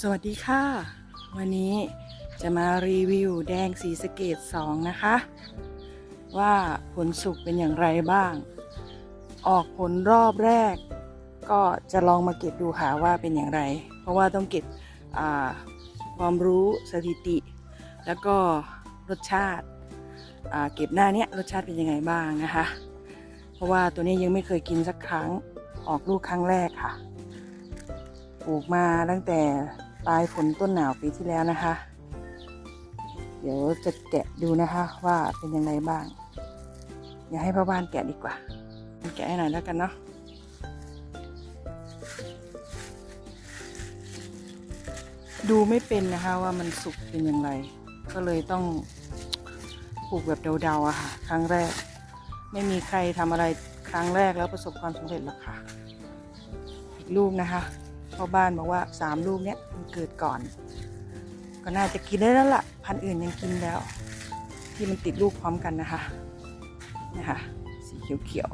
สวัสดีค่ะ วันนี้จะมารีวิวแดงสีสเกต2นะคะ ว่าผลสุกเป็นอย่างไรบ้าง ออกผลรอบแรก ก็จะลองมาเก็บดูค่ะว่าเป็นอย่างไร เพราะว่าต้องเก็บความรู้สถิติ แล้วก็รสชาติาเก็บหน้าเนี้ยรสชาติเป็นยังไงบ้างนะคะ เพราะว่าตัวนี้ยังไม่เคยกินสักครั้งออกลูกครั้งแรกค่ะปลูกมาตั้งแต่ ปลายฝนต้นหนาวปีที่แล้วนะคะ เดี๋ยวจะแกะดูนะคะว่าเป็นยังไงบ้าง อย่าให้พ่อบ้านแกะดีกว่า แกะให้หน่อยแล้วกันเนาะดูไม่เป็นนะคะว่ามันสุกเป็นย่างไรก็เลยต้องปลูกแบบเดาๆอะค่ะ ครั้งแรก ไม่มีใครทำอะไรครั้งแรกแล้วประสบความสำเร็จหรอกค่ะ อีกลูกนะคะ พ่อบ้านบอกว่าสามลูกเนี้ยมันเกิดก่อน ก็น่าจะกินได้แล้วล่ะ พันธุ์อื่นยังกินแล้ว ที่มันติดลูกพร้อมกันนะคะนะคะสีเขียว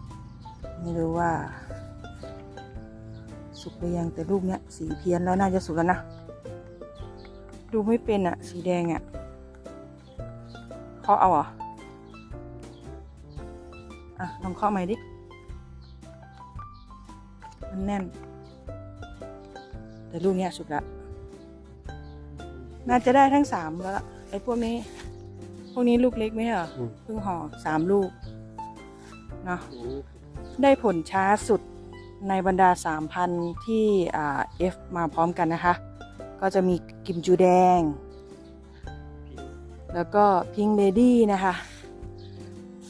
ๆไม่รู้ว่า สุกหรือยังแต่ลูกเนี้ยสีเพี้ยนแล้วน่าจะสุกแล้วนะดูไม่เป็นอะสีแดงอะเคาะเอาเหรออะลองเคาะใหม่ดิ มันแน่น แต่ลูกเนี้ยสุกละน่าจะได้ทั้งสามแล้วล่ะไอ้พวกนี้ พวกนี้ลูกเล็กไหมเหรออืม เพิ่งห่อสามลูกเนาะ ได้ผลช้าสุดในบรรดา 3,000 ที่อ่า F มาพร้อมกันนะคะ ก็จะมีกิมจูแดง แล้วก็พิงเลดี้นะคะ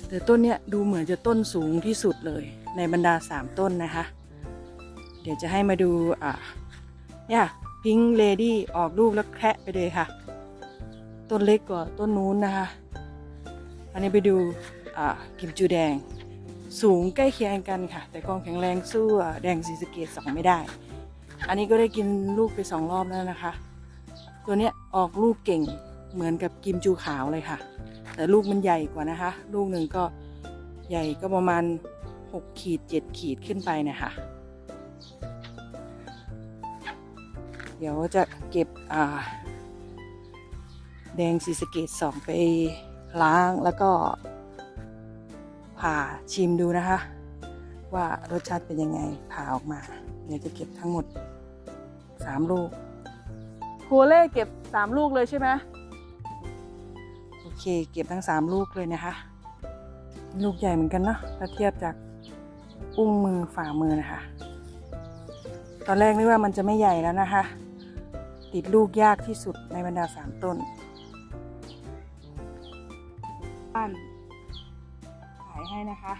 แต่ต้นเนี้ยดูเหมือนจะต้นสูงที่สุดเลยในบรรดา 3 ต้นนะคะ เดี๋ยวจะให้มาดูอ่า เนี่ยพิงเลดี้ออกลูกแล้วแคระไปเลยค่ะ ต้นเล็กกว่าต้นนู้นนะคะ อันนี้ไปดูกิมจูแดง สูงใกล้เคียงกันค่ะ แต่ความแข็งแรงสู้แดงสีสเกตสองไม่ได้ อันนี้ก็ได้กินลูกไปสองรอบแล้วนะคะ ตัวเนี้ยออกลูกเก่งเหมือนกับกิมจูขาวเลยค่ะ แต่ลูกมันใหญ่กว่านะคะ ลูกหนึ่งก็ใหญ่ก็ประมาณ 6 ขีด 7 ขีดขึ้นไปนะคะ เดี๋ยวจะเก็บอ่าแดงสีสะเกตสองไปล้างแล้วก็ผ่าชิมดูนะคะ ว่ารสชาติเป็นยังไงผ่าออกมา เดี๋ยวจะเก็บทั้งหมดสามลูกครูเล่เก็บสามลูกเลยใช่ไหมโอเค เก็บทั้งสามลูกเลยนะคะ ลูกใหญ่เหมือนกันเนาะถ้าเทียบจากอุ้งมือฝ่ามือนะคะ ตอนแรกนึกว่ามันจะไม่ใหญ่แล้วนะคะ ติดลูกยากที่สุดในบรรดาสามต้น บ้านขายให้นะคะ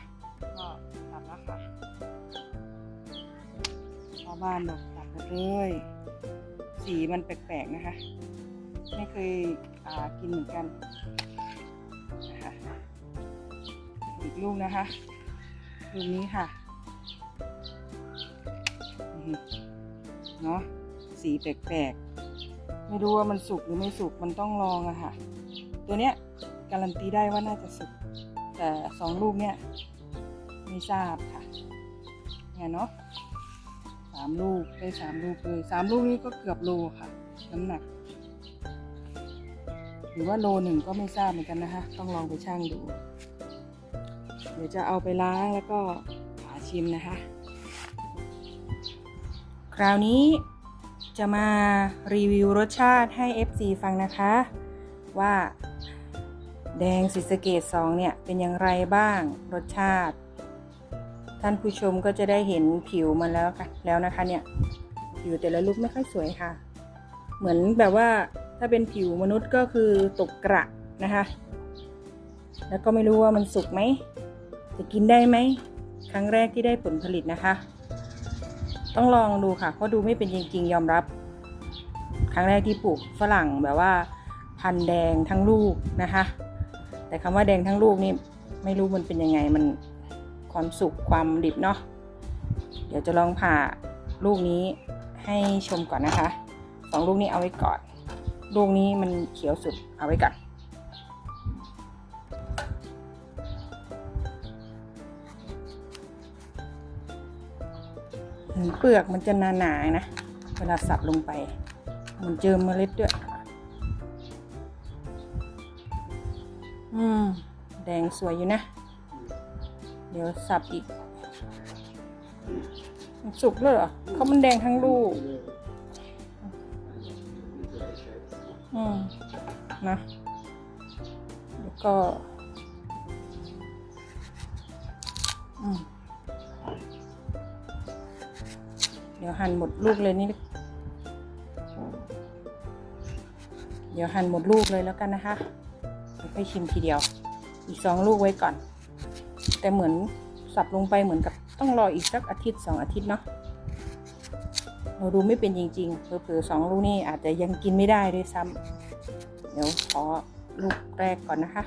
ก็ตัดแล้วค่ะชาวบ้านบอกตัดหมดเลยสีมันแปลกๆนะคะ ไม่เคยกินเหมือนกันนะคะอีกลูกนะคะลูกนี้ค่ะเนาะสีแปลกๆ ไม่รู้ว่ามันสุกหรือไม่สุกมันต้องลองอะค่ะ ตัวเนี้ยการันตีได้ว่าน่าจะสุกแต่สองลูกเนี่ยไม่ทราบค่ะเนี่ยเนาะสามลูกได้สามลูกเลยสามลูกนี้ก็เกือบโลค่ะ น้ำหนัก หรือว่าโลหนึ่งก็ไม่ทราบเหมือนกันนะคะ ต้องลองไปชั่งดู เดี๋ยวจะเอาไปล้างแล้วก็ผ่าชิมนะคะ คราวนี้ จะมารีวิวรสชาติให้ FC ฟังนะคะ ว่าแดงสีสเกตสองเนี่ยเป็นอย่างไรบ้างรสชาติ ท่านผู้ชมก็จะได้เห็นผิวมันแล้วค่ะแล้วนะคะเนี่ยผิวแต่ละลูกไม่ค่อยสวยค่ะ เหมือนแบบว่าถ้าเป็นผิวมนุษย์ก็คือตกกระนะคะ แล้วก็ไม่รู้ว่ามันสุกไหมจะกินได้ไหม ครั้งแรกที่ได้ผลผลิตนะคะ ต้องลองดูค่ะ เพราะดูไม่เป็นจริง ๆ ยอมรับ ครั้งแรกที่ปลูกฝรั่งแบบว่า พันแดงทั้งลูกนะคะ แต่คำว่าแดงทั้งลูกนี่ไม่รู้มันเป็นยังไงมันความสุกความดิบเนาะเดี๋ยวจะลองผ่าลูกนี้ให้ชมก่อนนะคะสองลูกนี้เอาไว้ก่อน ลูกนี้มันเขียวสุดเอาไว้ก่อน เปลือกมันจะหนาๆนะ เวลาสับลงไป มันเจอเมล็ดด้วย อืม แดงสวยอยู่นะ เดี๋ยวสับอีก สุกเลยเหรอเขามันแดงทั้งลูก อืม นะแล้วก็ อืม เดี๋ยวหั่นหมดลูกเลยนี่ เดี๋ยวหั่นหมดลูกเลยแล้วกันนะคะไปชิมทีเดียว อีกสองลูกไว้ก่อน แต่เหมือนสับลงไปเหมือนกับต้องรออีกสักอาทิตย์สองอาทิตย์เนาะเราดูไม่เป็นจริงๆเผลอๆสองลูกนี่อาจจะยังกินไม่ได้ด้วยซ้ำเดี๋ยวขอลูกแรกก่อนนะคะ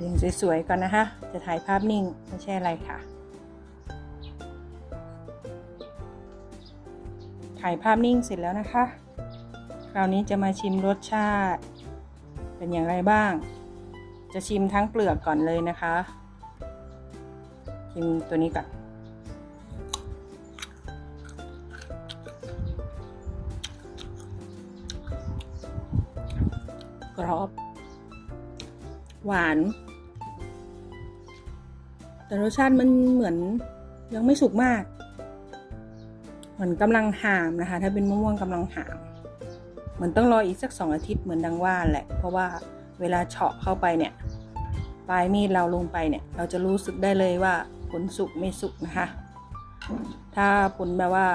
เรียงสวยๆก่อนนะคะ จะถ่ายภาพนิ่งไม่ใช่อะไรค่ะ ถ่ายภาพนิ่งเสร็จแล้วนะคะ คราวนี้จะมาชิมรสชาติ เป็นอย่างไรบ้าง จะชิมทั้งเปลือกก่อนเลยนะคะ ชิมตัวนี้ก่อนกรอบ หวาน แต่รสชาติมันเหมือนยังไม่สุกมาก เหมือนกำลังหามนะคะ ถ้าเป็นมะม่วงกำลังหาม เหมือนต้องรออีกสักสองอาทิตย์เหมือนดังว่าแหละ เพราะว่าเวลาเฉาะเข้าไปเนี่ยปลายมีดเราลงไปเนี่ย เราจะรู้สึกได้เลยว่าผลสุกไม่สุกนะคะ ถ้าผลแบบว่า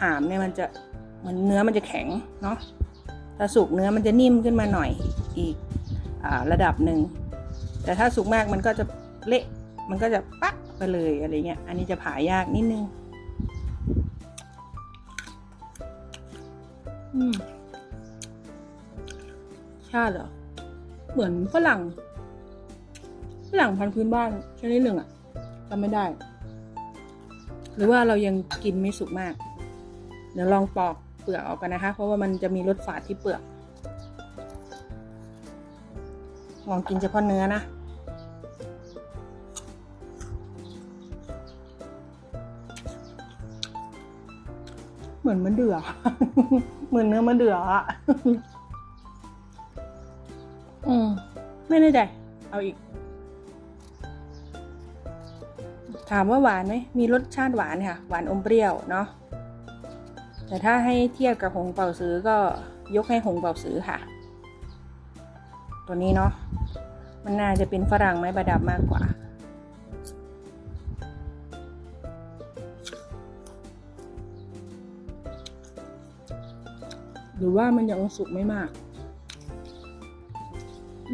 หามเนี่ยมันจะเหมือนเนื้อมันจะแข็งเนาะถ้าสุกเนื้อมันจะนิ่มขึ้นมาหน่อยอีกอระดับหนึ่งแต่ถ้าสุกมากมันก็จะเละ มันก็จะปักไปเลยอะไรเงี้ย อันนี้จะผ่ายากนิดนึง อืม ชาติเหรอ เหมือนฝรั่ง ฝรั่งพันธุ์พื้นบ้านชนิดหนึ่งอะจำไม่ได้ หรือว่าเรายังกินไม่สุกมาก เดี๋ยวลองปอกเปลือกออกกันนะคะ เพราะว่ามันจะมีรสฝาดที่เปลือก ลองกินเฉพาะเนื้อนะ เหมือนมันเดือเหมือนเนื้อมันเดืออะอืมไม่แน่ใจ เอาอีก ถามว่าหวานไหมมีรสชาติหวานค่ะ หวานอมเปรี้ยวเนาะแต่ถ้าให้เทียบกับหงเป่าซื้อก็ยกให้หงเป่าซื้อค่ะ ตัวนี้เนาะมันน่าจะเป็นฝรั่งไม้ประดับมากกว่า หรือว่ามันยังสุกไม่มาก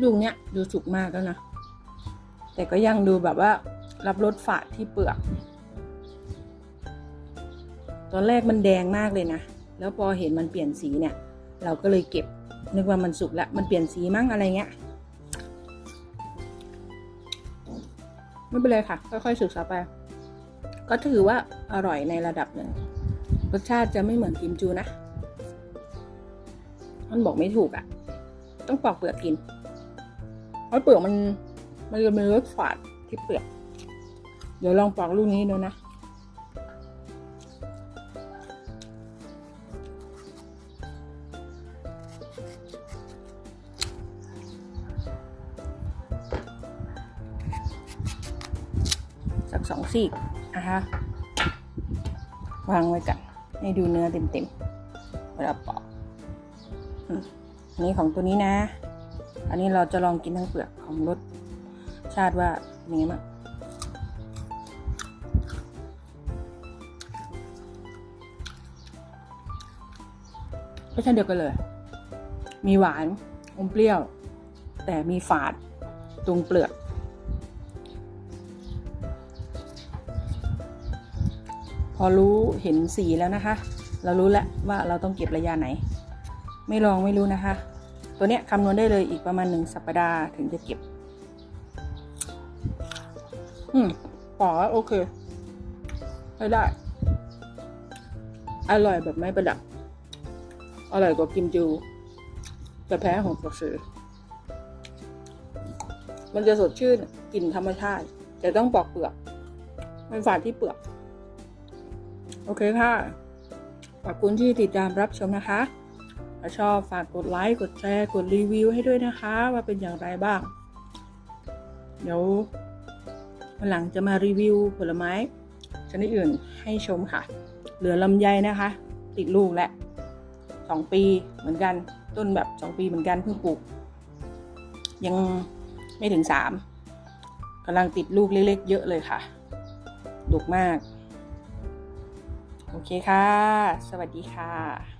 ลูกเนี้ยดูสุกมากแล้วนะ แต่ก็ยังดูแบบว่ารับรสฝาดที่เปลือก ตอนแรกมันแดงมากเลยนะ แล้วพอเห็นมันเปลี่ยนสีเนี่ย เราก็เลยเก็บ นึกว่ามันสุกแล้ว มันเปลี่ยนสีมั้งอะไรเงี้ย ไม่เป็นไรค่ะ ค่อยๆศึกษาไป ก็ถือว่าอร่อยในระดับหนึ่ง รสชาติจะไม่เหมือนกิมจูนะ มันบอกไม่ถูกอะ่ะ ต้องปอกเปลือกกินเพราะเปลือกมัน มันจะมีรสฝาดที่เปลือก เดี๋ยวลองปอกลูกนี้ดูนะสักสองซีกนะคะวางไว้กันให้ดูเนื้อเต็มๆเวลาปอก อันนี้ของตัวนี้นะ อันนี้เราจะลองกินทั้งเปลือกของรสชาติว่าเป็นไงบ้างรสชาติเดียวกันเลย มีหวานอมเปรี้ยว แต่มีฝาดตรงเปลือกพอรู้เห็นสีแล้วนะคะ เรารู้แล้วว่าเราต้องเก็บระยะไหน ไม่ลองไม่รู้นะคะ ตัวเนี้ยคำนวณได้เลยอีกประมาณหนึ่งสัปดาห์ถึงจะเก็บ อืมปอโอเคใช้ได้ อร่อยแบบไม่ประดับ อร่อยกว่ากิมจู แต่แพ้ของปอซื้อมันจะสดชื่นกลิ่นธรรมชาติ แต่ต้องปอกเปลือกไม่ฝาดที่เปลือก โอเคค่ะ ขอบคุณที่ติดตามรับชมนะคะ ถ้าชอบฝากกดไลค์ กดแชร์ กดรีวิวให้ด้วยนะคะ ว่าเป็นอย่างไรบ้าง เดี๋ยววันหลังจะมารีวิวผลไม้ชนิดอื่นให้ชมค่ะ เหลือลำไยนะคะ ติดลูกแล้วสองปีเหมือนกัน ต้นแบบสองปีเหมือนกันเพิ่งปลูก ยังไม่ถึงสามกำลังติดลูกเล็กๆเยอะเลยค่ะดุกมาก โอเคค่ะ สวัสดีค่ะ